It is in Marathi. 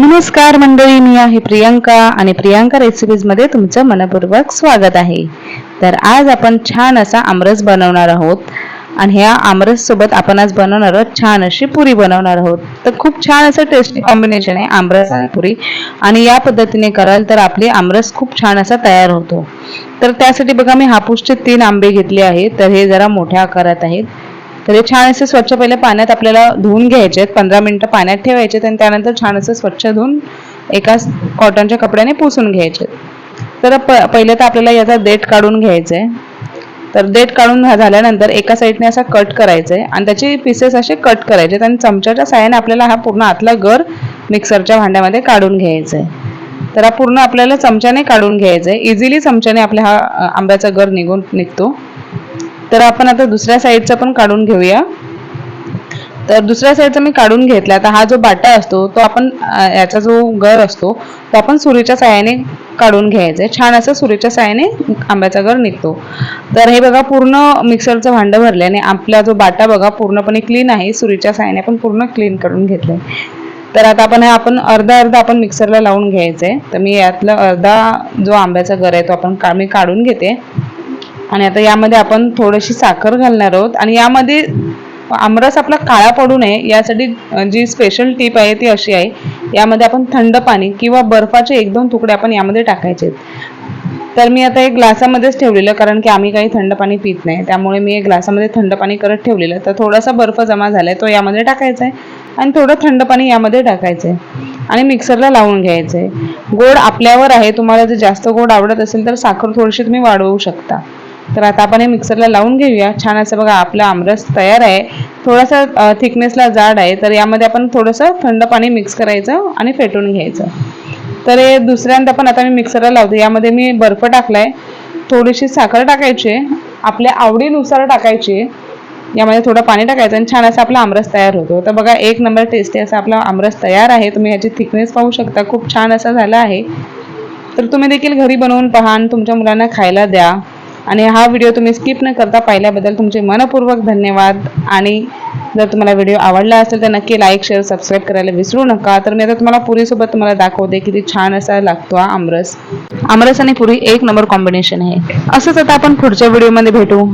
नमस्कार मंडळी मी आहे प्रियंका आणि प्रियंका रेसिपीजमध्ये तुमचं मनपूर्वक स्वागत आहे. तर आज आपण छान असा आमरस बनवणार आहोत आणि ह्या आमरस सोबत आपण आज बनवणार आहोत छान अशी पुरी बनवणार आहोत. तर खूप छान असं टेस्टी कॉम्बिनेशन आहे आमरस आणि पुरी. आणि या पद्धतीने कराल तर आपली आमरस खूप छान असा तयार होतो. तर त्यासाठी बघा मी हापूसचे तीन आंबे घेतले आहेत. तर हे जरा मोठ्या आकारात आहेत. तर हे छान असे स्वच्छ पहिले पाण्यात आपल्याला धुवून घ्यायचे. आहेत पंधरा मिनिटं पाण्यात ठेवायचे आणि त्यानंतर छान असं स्वच्छ धुवून एका कॉटनच्या कपड्याने पुसून घ्यायचे. तर प पहिले तर आपल्याला याचा देठ काढून घ्यायचं. आहे तर देठ काढून झाल्यानंतर एका साईडने असा कट करायचा आहे आणि त्याचे पीसेस असे कट करायचे. आहेत आणि चमच्याच्या साह्याने आपल्याला हा पूर्ण आतला गर मिक्सरच्या भांड्यामध्ये काढून घ्यायचा. आहे तर हा पूर्ण आपल्याला चमच्याने काढून घ्यायचा. आहे इझिली चमच्याने आपल्या हा आंब्याचा गर निघून निघतो. तर आपण आता दुसऱ्या साईडचा पण काढून घेऊया. तर दुसऱ्या साईडचा मी काढून घेतला. आता हा जो बाटा असतो तो आपण याचा जो गर असतो तो आपण सुरीच्या साहाय्याने काढून घ्यायचा आहे. छान असं सुरीच्या साहाय्याने आंब्याचा गर निघतो. तर हे बघा पूर्ण मिक्सरचं भांडं भरल्याने आपला जो बाटा बघा पूर्णपणे क्लीन आहे. सुरीच्या साहाय्याने आपण पूर्ण क्लीन करून घेतलंय. तर आता आपण हे आपण अर्धा अर्धा आपण मिक्सरला लावून घ्यायचं आहे तर मी यातला अर्धा जो आंब्याचा गर आहे तो आपण का मी काढून घेते. आणि आता यामध्ये आपण थोडीशी साखर घालणार आहोत. आणि यामध्ये आमरस आपला काळा पडू नये यासाठी जी स्पेशल टीप आहे ती अशी आहे यामध्ये आपण थंड पाणी किंवा बर्फाचे एक दोन तुकडे आपण यामध्ये टाकायचे तर मी आता एक ग्लासामध्येच ठेवलेलं कारण की आम्ही काही थंड पाणी पित नाही. त्यामुळे मी एक ग्लासामध्ये थंड पाणी करत ठेवलेलं. तर थोडासा बर्फ जमा झालाय तो यामध्ये टाकायचा आहे. आणि थोडं थंड पाणी यामध्ये टाकायचं आहे. आणि मिक्सरला लावून घ्यायचं आहे. गोड आपल्यावर आहे तुम्हाला जर जास्त गोड आवडत असेल तर साखर थोडीशी तुम्ही वाढवू शकता. तर आता आपण हे मिक्सरला लावून घेऊया. छान असं बघा आपला आमरस तयार आहे. थोडासा थिकनेसला जाड आहे तर यामध्ये आपण थोडंसं थंड पाणी मिक्स करायचं आणि फेटून घ्यायचं. तर हे दुसऱ्यांदा पण आता मी मिक्सरला लावते. यामध्ये मी बर्फ टाकलाय. थोडीशी साखर टाकायची. आपल्या आवडीनुसार टाकायची. यामध्ये थोडं पाणी टाकायचं आणि छान असा आपला आमरस तयार होतो. तर बघा एक नंबर टेस्टी असा आपला आमरस तयार आहे. तुम्ही याची थिकनेस पाहू शकता. खूप छान असा झाला आहे. तर तुम्ही देखील घरी बनवून पहा आणि तुमच्या मुलांना खायला द्या. आणि हा व्हिडिओ तुम्ही स्किप न करता पाहिल्याबद्दल तुमचे मनपूर्वक धन्यवाद. आणि जर तुम्हाला व्हिडिओ आवडला असेल तर नक्की लाईक शेअर सबस्क्राईब करायला विसरू नका. तर मी आता तुम्हाला पुरीसोबत तुम्हाला दाखवते किती छान असा लागतो हा आमरस. आमरस आणि पुरी एक नंबर कॉम्बिनेशन आहे. असंच आता आपण पुढच्या व्हिडिओमध्ये भेटू.